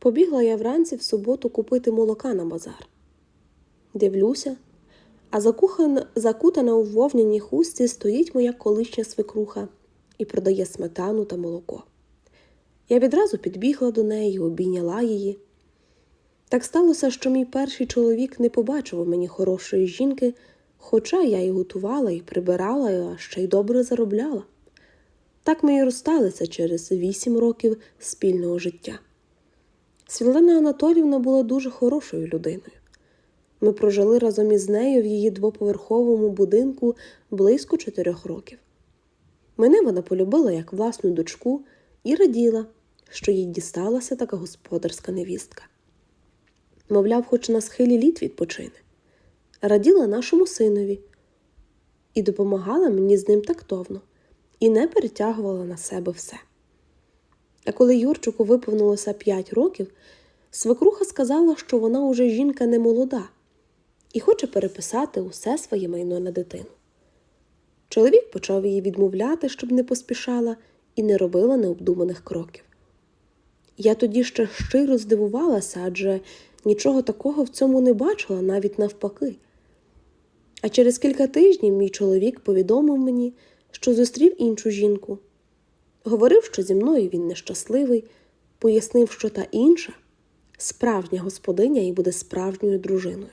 Побігла я вранці в суботу купити молока на базар. Дивлюся, а закухан... закутана у вовняній хустці стоїть моя колишня свекруха і продає сметану та молоко. Я відразу підбігла до неї, обійняла її. Так сталося, що мій перший чоловік не побачив у мені хорошої жінки, хоча я і готувала, і прибирала, а ще й добре заробляла. Так ми і розсталися через вісім років спільного життя. Світлана Анатолівна була дуже хорошою людиною. Ми прожили разом із нею в її двоповерховому будинку близько чотирьох років. Мене вона полюбила як власну дочку і раділа, що їй дісталася така господарська невістка. Мовляв, хоч на схилі літ відпочине, раділа нашому синові і допомагала мені з ним тактовно, і не перетягувала на себе все. А коли Юрчику виповнилося п'ять років, свекруха сказала, що вона уже жінка не молода і хоче переписати усе своє майно на дитину. Чоловік почав її відмовляти, щоб не поспішала і не робила необдуманих кроків. Я тоді ще щиро здивувалася, адже нічого такого в цьому не бачила, навіть навпаки. А через кілька тижнів мій чоловік повідомив мені, що зустрів іншу жінку. Говорив, що зі мною він нещасливий, пояснив, що та інша справжня господиня і буде справжньою дружиною.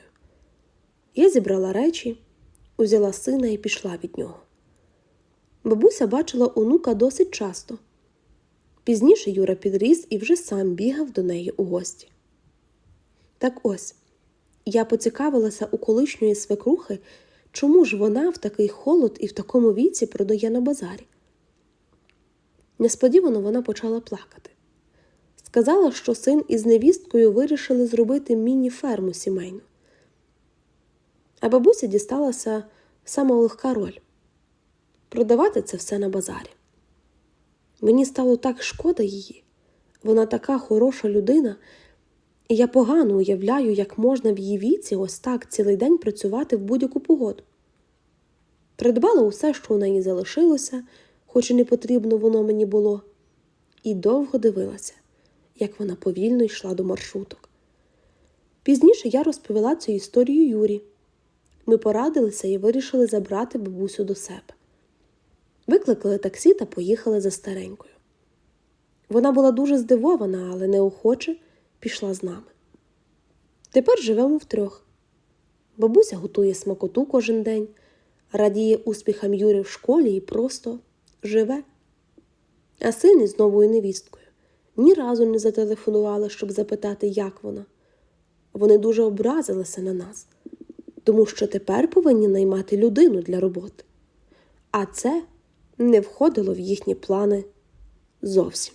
Я зібрала речі, узяла сина і пішла від нього. Бабуся бачила онука досить часто. Пізніше Юра підріс і вже сам бігав до неї у гості. Так ось я поцікавилася у колишньої свекрухи, чому ж вона в такий холод і в такому віці продає на базарі. Несподівано вона почала плакати. Сказала, що син із невісткою вирішили зробити міні-ферму сімейну. А бабуся дісталася сама легка роль продавати це все на базарі. Мені стало так шкода її. Вона така хороша людина, і я погано уявляю, як можна в її віці ось так цілий день працювати в будь-яку погоду. Придбала усе, що у неї залишилося, хоч і не потрібно воно мені було, і довго дивилася, як вона повільно йшла до маршруток. Пізніше я розповіла цю історію Юрі. Ми порадилися і вирішили забрати бабусю до себе. Викликали таксі та поїхали за старенькою. Вона була дуже здивована, але неохоче пішла з нами. Тепер живемо втрьох. Бабуся готує смакоту кожен день, радіє успіхам Юрі в школі і просто живе. А син із новою невісткою ні разу не зателефонували, щоб запитати, як вона. Вони дуже образилися на нас, тому що тепер повинні наймати людину для роботи. А це не входило в їхні плани зовсім.